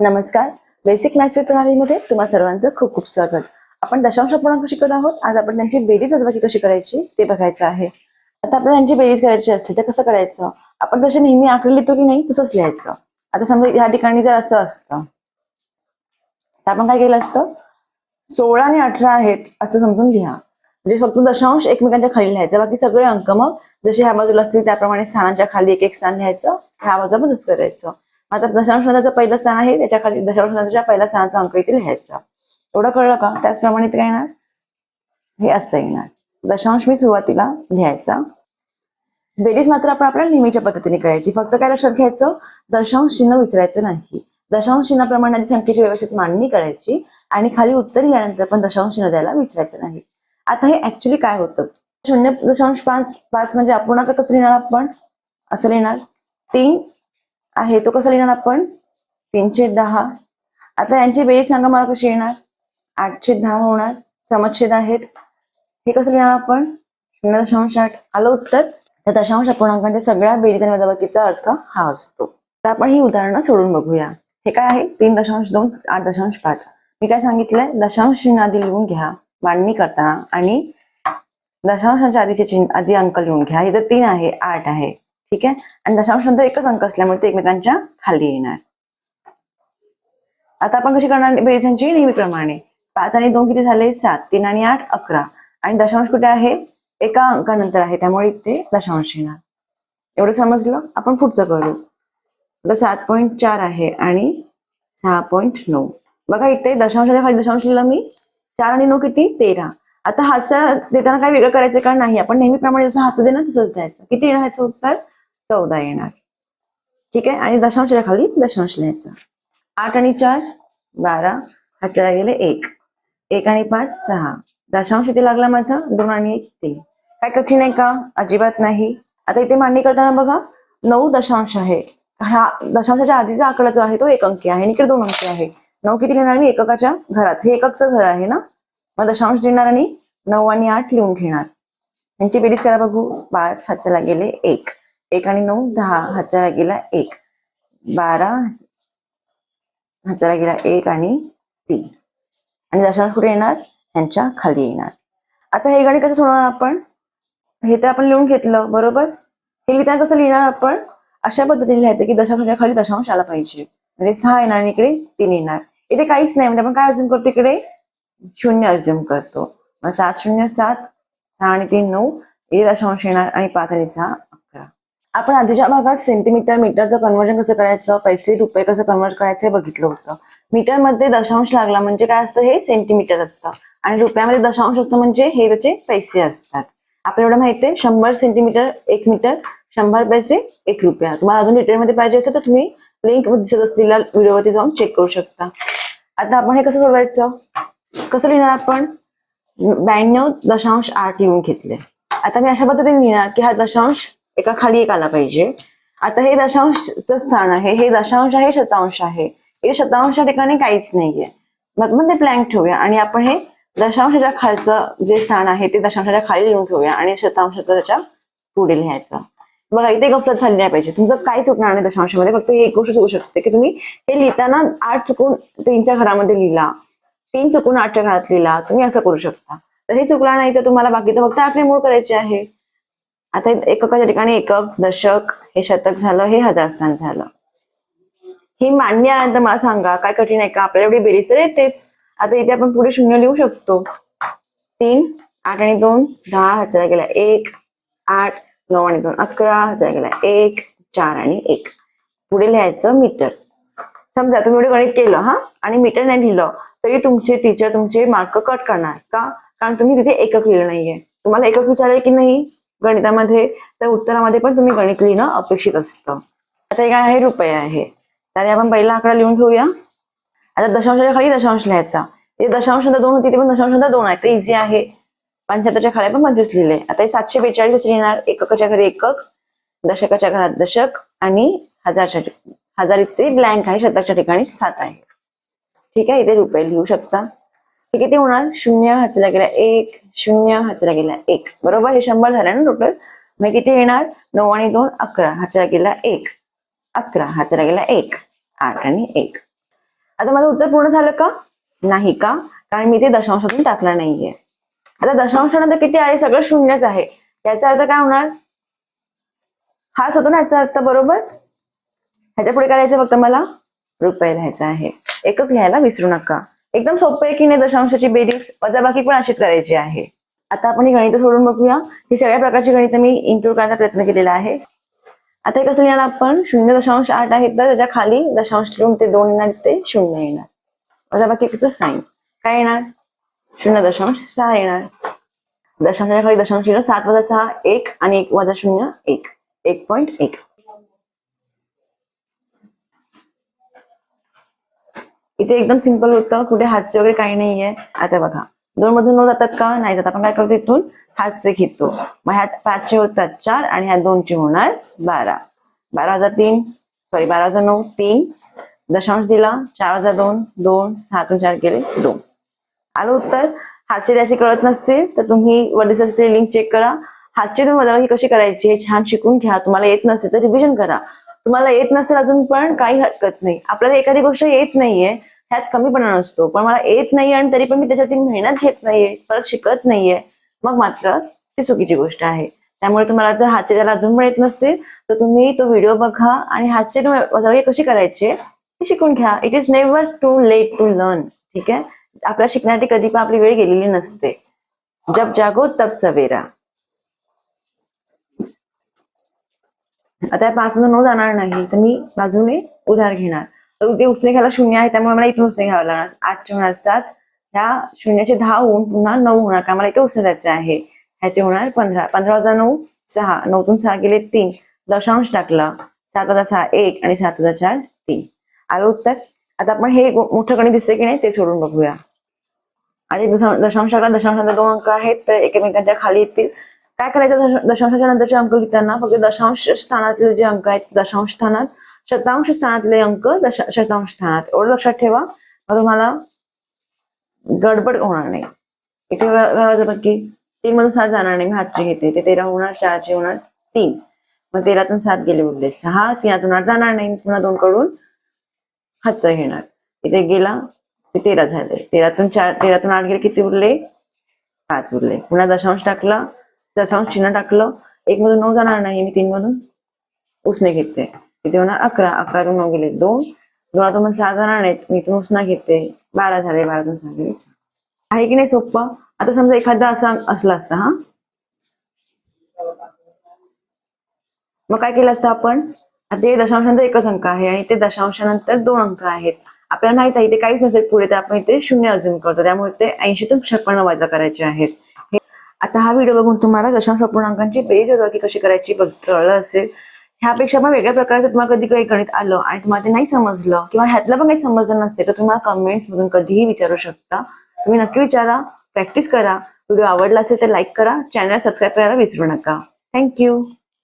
नमस्कार. Basic maths प्रणालीमध्ये तुम्हा सर्वांचं खूप खूप स्वागत. आपण दशांश पूर्णांक शिकत आहोत. आज आपण त्यांची बेरीज अजबाकी कशी करायची ते बघायचं आहे. आता आपल्याला त्यांची बेरीज करायची असेल तर कसं करायचं? आपण जसे नेहमी आकडे लिहितो की नाही तसंच लिहायचं. आता समजा या ठिकाणी जर असं असतं तर आपण काय केलं असतं? सोळा आणि अठरा आहेत असं समजून लिहा म्हणजे फक्त दशांश एकमेकांच्या खाली लिहायचं. बाकी सगळे अंक मग जसे ह्या बाजूला असतील त्याप्रमाणे स्थानांच्या खाली एक एक स्थान लिहायचं. ह्या बाजूला तसं करायचं. आता दशांश पहिला पहिलं आहे त्याच्याखाली दशांश नंतरच्या पहिल्या अंक इथे लिहायचा एवढं कळलं का? त्याचप्रमाणे ते काय येणार? हे असं येणार. दशांश मी सुरुवातीला लिहायचा. बेरीज मात्र आपण आपल्या नेहमीच्या पद्धतीने करायची. फक्त काय लक्षात घ्यायचं? दशांश चिन्ह विसरायचं नाही. दशांश चिन्हाप्रमाणे आधी संख्येची व्यवस्थित मांडणी करायची आणि खाली उत्तर यानंतर पण दशांश चिन्ह द्यायला विसरायचं नाही. आता हे ऍक्च्युली काय होतं? शून्य दशांश पाच पाच म्हणजे अपूर्णांक कसं लिहिणार आपण? असं लिहिणार. तीन आहे. तो कसा लिहिणार आपण? तीनशे दहा. आता यांची बेरीज सांगा मला कशी येणार? आठशे दहा होणार. समच्छेद आहेत. हे कसं लिहिणार आपण? शून्य दशांश आठ. आलं उत्तर? त्या दशांश अपूर्णांकांच्या सगळ्या बेरीज आणि वजाबाकीचा अर्थ हा असतो. तर आपण ही उदाहरणं सोडून बघूया. हे काय आहे? तीन दशांश दोन आठ दशांश पाच. मी काय सांगितलंय? दशांश चिन्ह आधी लिहून घ्या. मांडणी करताना. आणि दशांशाच्या आधीचे चिन्ह आधी अंक लिहून घ्या. इथं तीन आहे आठ आहे. ठीक आहे? आणि दशांश नंतर एकच अंक असल्यामुळे ते एकमेकांच्या खाली येणार. आता आपण कशी करणार बेरीजांची नेहमीप्रमाणे. पाच आणि दोन किती झाले? सात. तीन आणि आठ अकरा. आणि दशांश कुठे आहे? एका अंकानंतर आहे. त्यामुळे ते दशांश येणार. एवढं समजलं? आपण पुढचं करू. आता सात पॉईंट चार आहे आणि सहा पॉईंट नऊ. बघा इथे दशांशाच्या खाली दशांश लिहिलं मी. चार आणि नऊ किती? तेरा. आता हातचा देताना काय वेगळं करायचं का? नाही. आपण नेहमीप्रमाणे जसं हातचं देणार तसंच द्यायचं. किती येणार ह्याचं उत्तर? चौदा येणार. ठीक आहे? आणि दशांशच्या खाली दशांश लिहायचं. आठ आणि चार बारा हातला गेले एक. एक आणि पाच सहा. दशांश इथे लागला माझा? दोन आणि एक तीन. काय कठीण आहे का? अजिबात नाही. आता इथे मांडणी करताना बघा नऊ दशांश आहे. हा दशांशाच्या आधीचा आकडा जो आहे तो एक अंकी आहे आणि इकडे दोन अंकी आहे. नऊ किती लिहिणार मी? एककाच्या घरात. हे एककचं घर आहे ना? मग दशांश लिहिणार आणि नऊ आणि आठ लिहून घेणार. यांची बेरीज करा बघू. पाच हातच्याला गेले एक. एक आणि नऊ दहा. हातच्याला गेला एक. बारा. हाताला गेला एक आणि तीन. आणि दशांश कुठे येणार? ह्यांच्या खाली येणार. आता हे गाडी कसं सोडवणार आपण? हे तर आपण लिहून घेतलं बरोबर? हे लिहिताना कसं लिहिणार आपण? अशा पद्धतीने लिहायचं की दशांशाच्या खाली दशांश आला पाहिजे. म्हणजे सहा येणार आणि इकडे तीन येणार. इथे काहीच नाही म्हणजे आपण काय अजून करतो इकडे? शून्य अज्युम करतो. मग सात शून्य सात सहा आणि तीन नऊ. इथे दशांश येणार आणि पाच आणि सहा. आपण आधीच्या भागात सेंटीमीटर मीटरचं कन्वर्जन कसं करायचं पैसे रुपये कसं कन्वर्ट करायचं हे बघितलं होतं. मीटरमध्ये दशांश लागला म्हणजे काय असतं? हे सेंटीमीटर असतं. आणि रुपयामध्ये दशांश असतं म्हणजे हे त्याचे पैसे असतात. आपल्याला एवढं माहिती आहे? शंभर सेंटीमीटर एक मीटर शंभर पैसे एक रुपया. तुम्हाला अजून डिटेलमध्ये पाहिजे असेल तर तुम्ही लिंक दिसत असलेल्या व्हिडिओवरती जाऊन चेक करू शकता. आता आपण हे कसं सोडवायचं? कसं लिहिणार आपण? ब्याण्णव दशांश आठ लिहून घेतले. आता मी अशा पद्धतीने लिहिणार की हा दशांश एका खाली एक आला पाहिजे. आता हे दशांशचं स्थान आहे हे दशांश आहे शतांश आहे. हे शतांशच्या ठिकाणी काहीच नाहीये. मग मग ते प्लँक ठेवूया आणि आपण हे दशांशाच्या खालचं जे स्थान आहे ते दशांशाच्या खाली लिहून ठेवूया आणि शतांशाचं त्याच्या पुढे लिहायचं. बघा इथे गफलत झाली नाही पाहिजे. तुमचं काही चुकणार नाही दशांशामध्ये फक्त ही एक गोष्ट चुकू शकते की तुम्ही हे लिहिताना आठ चुकून तीनच्या घरामध्ये लिहिला तीन चुकून आठच्या घरात लिहिला तुम्ही असं करू शकता. तर हे चुकला नाही तर तुम्हाला बाकी तर फक्त आकडे मूळ करायचे आहे. आता एककाच्या ठिकाणी एकक दशक हे शतक झालं हे हजार स्थान झालं. ही मांडणी आल्यानंतर मला सांगा काय कठीण आहे का? आपल्याला एवढी बेरीज तर येतेच. आता इथे आपण पुढे शून्य लिहू शकतो. तीन आठ आणि दोन दहा हजार गेला एक आठ नऊ आणि दोन अकरा हजार गेला एक चार आणि एक. पुढे लिहायचं मीटर. समजा तुम्ही एवढं गणित केलं हा? आणि मीटर नाही लिहिलं तरी तुमचे टीचर तुमचे मार्क कट करणार का? कारण तुम्ही तिथे एकक लिहिलं नाहीये. तुम्हाला एकक विचारले की नाही? गणितामध्ये तर उत्तरामध्ये पण तुम्ही गणित लिहिणं अपेक्षित असतं. आता हे काय आहे? रुपये आहे. त्याने आपण पहिला आकडा लिहून घेऊया. आता दशांशाच्या खाली दशांश लिहायचा. ते दशांश नंतर दोन होती ते पण दशांश नंतर दोन आहे. ते इझी आहे. पंच्याहत्तरच्या खाली पण पंचवीस लिहिले. आता हे सातशे बेचाळीस असे लिहिणार एककाच्या घरी एकक दशकाच्या घरात दशक आणि हजारच्या हजार इथे ब्लँक आहे. शतकच्या ठिकाणी सात आहे. ठीक आहे? इथे रुपये लिहू शकता. किती होणार? शून्य हाताला गेला एक शून्य हाताला गेला एक. बरोबर? हे शंभर झालं ना टोटल मग किती येणार? नऊ आणि दोन अकरा. हाताला गेला एक. अकरा. हाताला गेला एक. आठ आणि एक. आता माझं उत्तर पूर्ण झालं का? नाही का? कारण मी ते दशांशातून टाकलं नाहीये. आता दशांशानंतर किती आहे? सगळं शून्यच आहे. याचा अर्थ काय होणार? हाच होतो ना याचा अर्थ बरोबर? ह्याच्या पुढे काय लिहायचं फक्त मला? रुपये लिहायचा आहे. एकक लिहायला विसरू नका. एकदम सोपं आहे की नाही दशांशाची बेरीज? वजाबाकी पण अशीच करायची आहे. आता आपण ही गणितं सोडून बघूया. ही सगळ्या प्रकारची गणितं मी इन्क्लूड करण्याचा प्रयत्न केलेला आहे. आता हे कसं लिहिणार आपण? शून्य दशांश आठ आहे तर त्याच्याखाली दशांश लिहून ते दोन येणार ते शून्य येणार. वजाबाकी कसं? साईन. काय येणार? शून्य दशांश सहा येणार. दशांशाच्या खाली दशांश लिहिलं सात वजा सहा एक आणि एक वजा शून्य एक. एक पॉईंट एक. इथे एकदम सिंपल होतं. कुठे हातचे वगैरे काही नाहीये. आता बघा. दोन मधून नऊ जातात का? नाही जात. आपण काय करतो इथून? हातचे घेतो. मग ह्यात पाचचे होतात चार आणि ह्यात दोनचे होणार बारा. बारा हजार तीन. सॉरी बारा हजार नऊ. तीन. दशांश दिला. चार हजार दोन. दोन. सहातून चार केले. दोन. आलं उत्तर? हातचे त्याचे कळत नसतील तर तुम्ही वडिसाची लिंक चेक करा. हातचे तुम्ही वजाबाकी कशी करायची? हे छान शिकून घ्या. तुम्हाला येत नसेल तर रिव्हिजन करा. तुम्हाला येत नसेल अजून पण काही हरकत नाही. आपल्याला एखादी गोष्ट येत नाहीये. ह्यात कमीपणा नसतो. पण मला येत नाहीये आणि तरी पण मी त्याच्यातील मेहनत घेत नाहीये. परत शिकत नाहीये. मग मात्र ती चुकीची गोष्ट आहे. त्यामुळे तुम्हाला जर हातचे त्याला अजून पण येत नसतील तर तुम्ही तो व्हिडिओ बघा आणि हातचे तुम्ही कशी करायची ते शिकून घ्या. It is never too late to learn ठीक आहे? आपल्या शिकण्यासाठी कधी पण आपली वेळ गेलेली नसते. जब जागो तब सवेरा. आता पाच नऊ जाणार नाही तर मी बाजूने उधार घेणार. ते उसने घ्यायला शून्य आहे त्यामुळे मला इथून उसने घ्यावं लागणार. आठचे होणार सात ह्या शून्याचे दहा होऊन पुन्हा नऊ होणार का मला इथे उसने द्यायचे आहे. ह्याचे होणार पंधरा. पंधरा वजा नऊ सहा. नऊतून सहा गेले तीन. दशांश टाकला. सात हजार सहा एक आणि सात हजार चार तीन. आलं उत्तर? आता आपण हे मोठं गणित दिसते की नाही ते सोडून बघूया. आणि दशा- दशांशाला दशांशानंतर दोन अंक आहेत तर एकमेकांच्या खाली येतील. काय करायचं? दश- दशांशाच्या नंतरचे अंक घेताना फक्त दशांश स्थानातले जे अंक आहेत दशांश स्थानात शतांश स्थानातले अंक दश शतांश स्थानात एवढं लक्षात ठेवा. मग तुम्हाला गडबड होणार नाही. इथे बघी तीन मधून सात जाणार नाही. मी हातची घेते. ते तेरा होणार चारचे होणार तीन. मग तेरातून सात गेले उरले. सहा तीनातून आठ जाणार नाही. पुन्हा दोन कडून हातचा घेणार. इथे गेला ते तेरा झाले. तेरातून चार तेरातून आठ गेले किती उरले? पाच उरले. पुन्हा दशांश टाकला. दशांश चिन्ह टाकलं. एक मधून नऊ जाणार नाही. मी तीन मधून उसने घेते किती होणार अकरा अकरा दोन गेले. दोन दोनातून सहा जाणार नाहीत. मी इथून उष्णा घेते. बारा झाले बारातून सहा गेले. सहा. आहे की नाही सोप्पं? आता समजा एखादा असा असला असता हा? मग काय केलं असतं आपण? आता हे दशांशानंतर एकच अंक आहे आणि ते दशांशानंतर दोन अंक आहेत. आपल्याला माहीत आहे इथे काहीच नसेल पुढे तर आपण इथे शून्य अजून करतो. त्यामुळे ते ऐंशीतून छप्पन्न वजा करायचे आहेत. आता हा व्हिडिओ बघून तुम्हाला दशांश अपूर्णांकांची बेरीज वजाबाकी कशी करायची बघ- कळलं असेल. ह्यापेक्षा पण वेगळ्या प्रकारचं तुम्हाला कधी काही गणित आलं आणि तुम्हाला ते नाही समजलं किंवा ह्यातलं पण काही समजलं नसेल तर तुम्हाला कमेंट्स मधून कधीही विचारू शकता. तुम्ही नक्की विचारा प्रॅक्टिस करा. व्हिडिओ आवडला असेल तर लाईक करा. चॅनल सबस्क्राईब करायला विसरू नका. थँक्यू